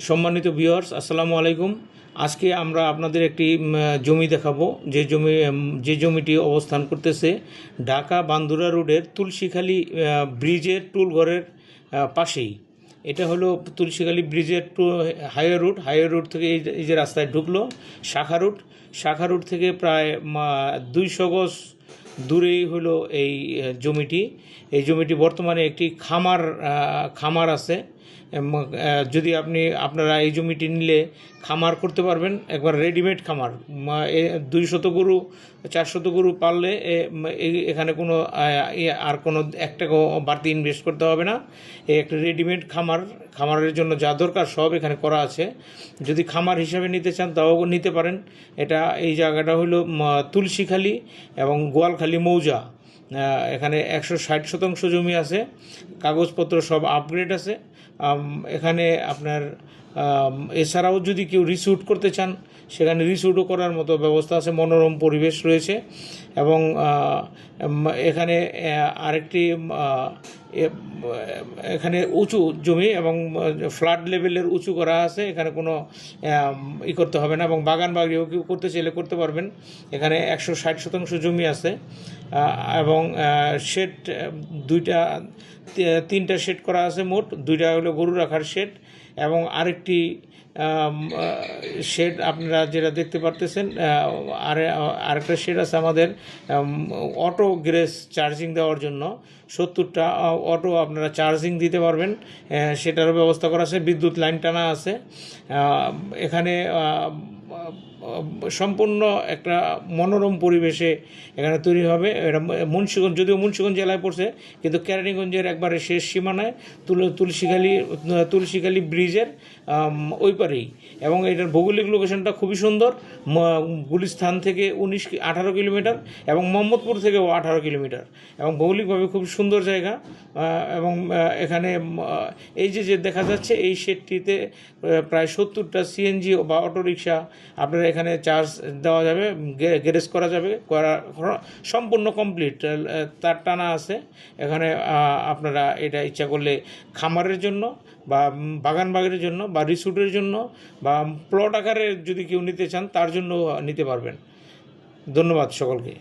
সম্মানিত ভিউয়ার্স আসসালামু আলাইকুম। আজকে আমরা আপনাদের একটি জমি দেখাবো। যে জমি যে জমিটি অবস্থান করতেছে ঢাকা বান্দুরা রোডের তুলসীখালী ব্রিজের টুলঘরের আহ, পাশেই। এটা হলো তুলসীখালী ব্রিজের to highway route. Highway route থেকে এই যে- রাস্তায় ঢুকলো শাখা রুট। শাখা রুট থেকে প্রায় দুইশো গজ দূরেই হলো এই জমিটি। এই জমিটি বর্তমানে একটি খামার খামার আছে। যদি আপনি আপনারা এই জমিটি নিলে খামার করতে পারবেন, একবার রেডিমেড খামার। দুই শত গরু চার শত গরু পারলে এখানে কোনো ইয়ে আর কোনো এক বাড়তি ইনভেস্ট করতে হবে না। এই একটা রেডিমেড খামার, খামারের জন্য যা দরকার সব এখানে করা আছে। যদি খামার হিসাবে নিতে চান তাও নিতে পারেন। এটা এই জায়গাটা হলো তুলসীখালী এবং গোয়ালখালী মৌজা। এখানে একশো ষাট শতাংশ জমি আছে কাগজপত্র সব আপগ্রেড আছে। এখানে আপনার এছাড়াও যদি কেউ রিসুট করতে চান, সেখানে রিসুটও করার মতো ব্যবস্থা আছে, মনোরম পরিবেশ রয়েছে। এবং এখানে আরেকটি এখানে উঁচু জমি এবং ফ্লাড লেভেলের উঁচু করা আছে। এখানে কোনো ই করতে হবে না এবং বাগান বাগিও কেউ করতে চাইলে করতে পারবেন। এখানে একশো ষাট শতাংশ জমি আছে। এবং শেড দুইটা তিনটা শেড করা আছে মোট। দুইটা হলো গরু রাখার শেড এবং আরেকটি শেড আপনারা যেটা দেখতে পারতেছেন আর আরেকটা শেড আছে আমাদের অটো গ্রেস চার্জিং দেওয়ার জন্য। সত্তরটা অটো আপনারা চার্জিং দিতে পারবেন সেটারও ব্যবস্থা করা আছে, বিদ্যুৎ লাইন টানা আছে। এখানে সম্পূর্ণ একটা মনোরম পরিবেশে এখানে তৈরি হবে। এটা মুন্সিগঞ্জ, যদিও মুন্সিগঞ্জ জেলায় পড়ছে, কিন্তু কেরানীগঞ্জের একবারে শেষ সীমানায় তুল, তুলসীখালী তুলসীখালী ব্রিজের ওই পারেই। এবং এটার ভৌগোলিক লোকেশনটা খুবই সুন্দর। গুলিস্থান থেকে উনিশ আঠারো কিলোমিটার এবং মোহাম্মদপুর থেকেও আঠারো কিলোমিটার। এবং ভৌগোলিকভাবে খুব সুন্দর জায়গা। এবং এখানে এই যে যে দেখা যাচ্ছে, এই শেডটিতে প্রায় সত্তরটা সিএনজি বা অটোরিকশা আপনারা এখানে চার্জ দেওয়া যাবে গ্যারেজ করা যাবে, করা সম্পূর্ণ কমপ্লিট তার টানা আছে। এখানে আপনারা এটা ইচ্ছা করলে খামারের জন্য বা বাগান বাগানের জন্য বা রিসুটের জন্য বা প্লট আকারে যদি কেউ নিতে চান, তার জন্য নিতে পারবেন। ধন্যবাদ সকলকে।